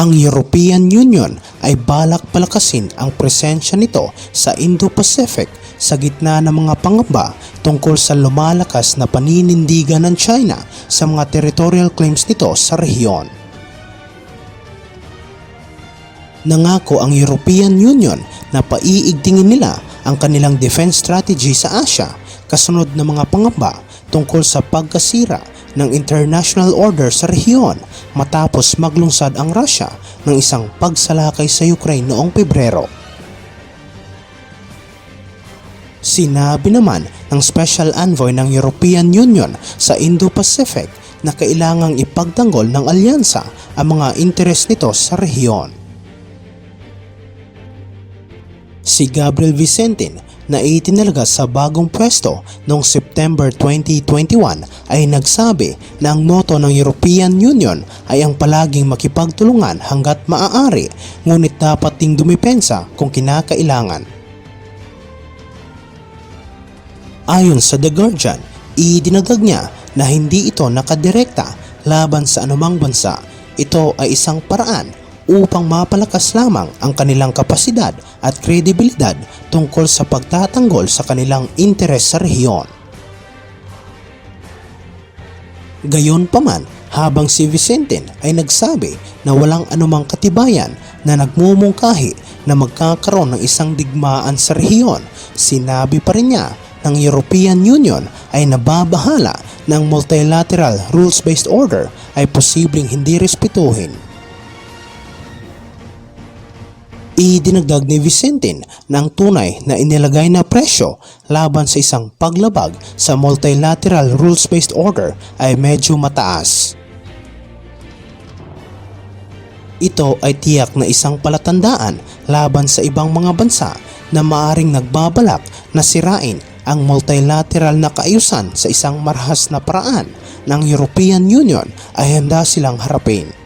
Ang European Union ay balak palakasin ang presensya nito sa Indo-Pacific sa gitna ng mga pangamba tungkol sa lumalakas na paninindigan ng China sa mga territorial claims nito sa rehiyon. Nangako ang European Union na paiigtingin nila ang kanilang defense strategy sa Asia kasunod ng mga pangamba tungkol sa pagkasira ng international order sa rehiyon matapos maglungsad ang Russia ng isang pagsalakay sa Ukraine noong Pebrero. Sinabi naman ng Special Envoy ng European Union sa Indo-Pacific na kailangang ipagtanggol ng alyansa ang mga interes nito sa rehiyon. Si Gabriel Vicentin na itinalaga sa bagong pwesto noong September 2021 ay nagsabi na ang moto ng European Union ay ang palaging makipagtulungan hanggat maaari ngunit dapat ding dumipensa kung kinakailangan. Ayon sa The Guardian, idinagdag niya na hindi ito nakadirekta laban sa anumang bansa. Ito ay isang paraan upang mapalakas lamang ang kanilang kapasidad at kredibilidad tungkol sa pagtatanggol sa kanilang interes sa rehiyon. Gayon paman, habang si Vicentin ay nagsabi na walang anumang katibayan na nagmumungkahi na magkakaroon ng isang digmaan sa rehiyon, sinabi pa rin niya ng European Union ay nababahala ng multilateral rules-based order ay posibleng hindi respetuhin. Idinagdag ni Vicentin na ang tunay na inilagay na presyo laban sa isang paglabag sa multilateral rules-based order ay medyo mataas. Ito ay tiyak na isang palatandaan laban sa ibang mga bansa na maaring nagbabalak na sirain ang multilateral na kaayusan sa isang marahas na paraan ng European Union ay handa silang harapin.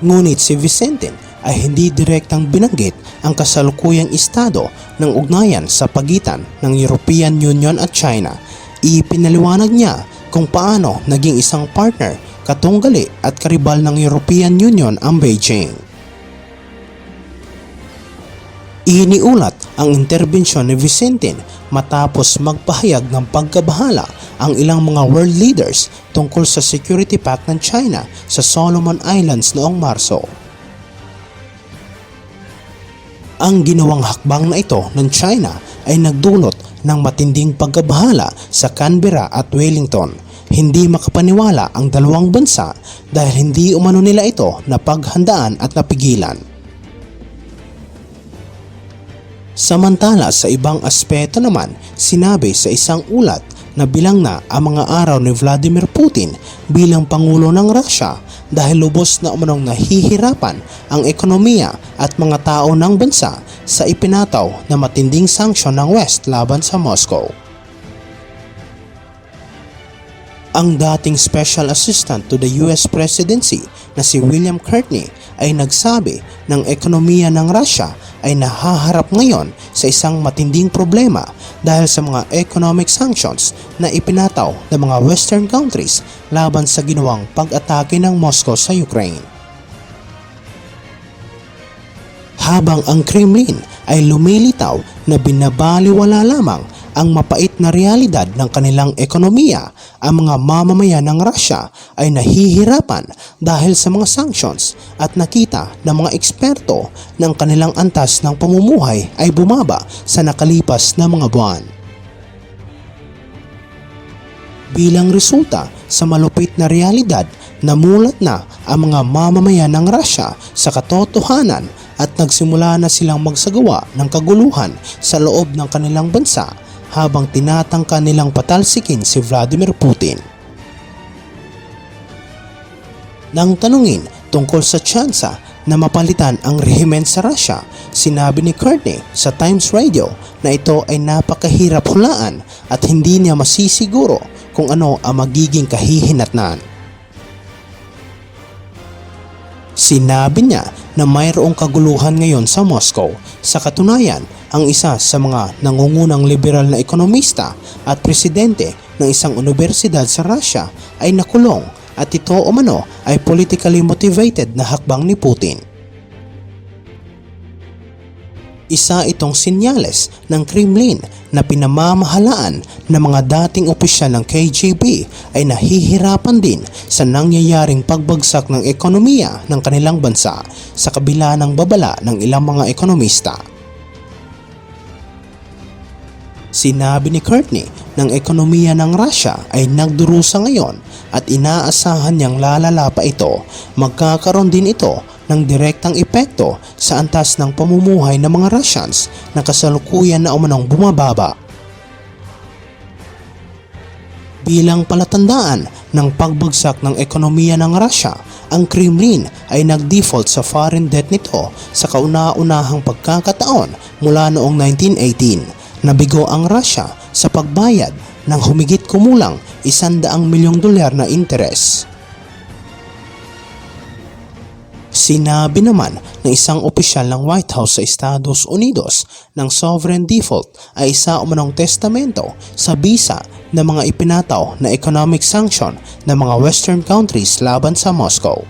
Ngunit si Vicentin ay hindi direktang binanggit ang kasalukuyang estado ng ugnayan sa pagitan ng European Union at China. Ipinaliwanag niya kung paano naging isang partner, katunggali at karibal ng European Union ang Beijing. Iniulat ang interbensyon ni Vicentin matapos magpahayag ng pagkabahala ang ilang mga world leaders tungkol sa security pact ng China sa Solomon Islands noong Marso. Ang ginawang hakbang na ito ng China ay nagdulot ng matinding pagkabahala sa Canberra at Wellington. Hindi makapaniwala ang dalawang bansa dahil hindi umano nila ito napaghandaan at napigilan. Samantala sa ibang aspeto naman, sinabi sa isang ulat na bilang na ang mga araw ni Vladimir Putin bilang Pangulo ng Russia dahil lubos na umanong nahihirapan ang ekonomiya at mga tao ng bansa sa ipinataw na matinding sanksyon ng West laban sa Moscow. Ang dating Special Assistant to the US Presidency na si William Courtney ay nagsabi ng ekonomiya ng Russia ay nahaharap ngayon sa isang matinding problema dahil sa mga economic sanctions na ipinataw ng mga Western countries laban sa ginawang pag-atake ng Moscow sa Ukraine. Habang ang Kremlin ay lumilitaw na binabaliwala lamang ang mapait na realidad ng kanilang ekonomiya, ang mga mamamayan ng Russia ay nahihirapan dahil sa mga sanctions at nakita ng mga eksperto ng kanilang antas ng pamumuhay ay bumaba sa nakalipas na mga buwan. Bilang resulta sa malupit na realidad, namulat na ang mga mamamayan ng Russia sa katotohanan at nagsimula na silang magsagawa ng kaguluhan sa loob ng kanilang bansa habang tinatangka nilang patalsikin si Vladimir Putin. Nang tanungin tungkol sa tsansa na mapalitan ang rehimen sa Russia, sinabi ni Courtney sa Times Radio na ito ay napakahirap hulaan at hindi niya masisiguro kung ano ang magiging kahihinatnan. Sinabi niya na mayroong kaguluhan ngayon sa Moscow. Sa katunayan, ang isa sa mga nangungunang liberal na ekonomista at presidente ng isang universidad sa Russia ay nakulong at ito umano ay politically motivated na hakbang ni Putin. Isa itong sinyales ng Kremlin na pinamamahalaan ng mga dating opisyal ng KGB ay nahihirapan din sa nangyayaring pagbagsak ng ekonomiya ng kanilang bansa sa kabila ng babala ng ilang mga ekonomista. Sinabi ni Courtney ng ekonomiya ng Russia ay nagdurusa ngayon at inaasahan niyang lalala pa ito. Magkakaroon din ito ng direktang epekto sa antas ng pamumuhay ng mga Russians na kasalukuyan na umanong bumababa. Bilang palatandaan ng pagbagsak ng ekonomiya ng Russia, ang Kremlin ay nag-default sa foreign debt nito sa kauna-unahang pagkakataon mula noong 1918. Nabigo ang Russia sa pagbayad ng humigit kumulang isandaang milyong dolyar na interes. Sinabi naman ng isang opisyal ng White House sa Estados Unidos ng sovereign default ay isa umanong testamento sa bisa ng mga ipinataw na economic sanction ng mga western countries laban sa Moscow.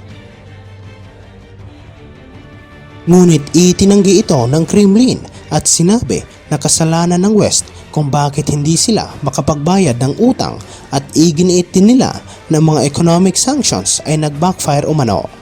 Ngunit itinanggi ito ng Kremlin at sinabi na kasalanan ng West kung bakit hindi sila makapagbayad ng utang at iginiit din nila na mga economic sanctions ay nag-backfire umano.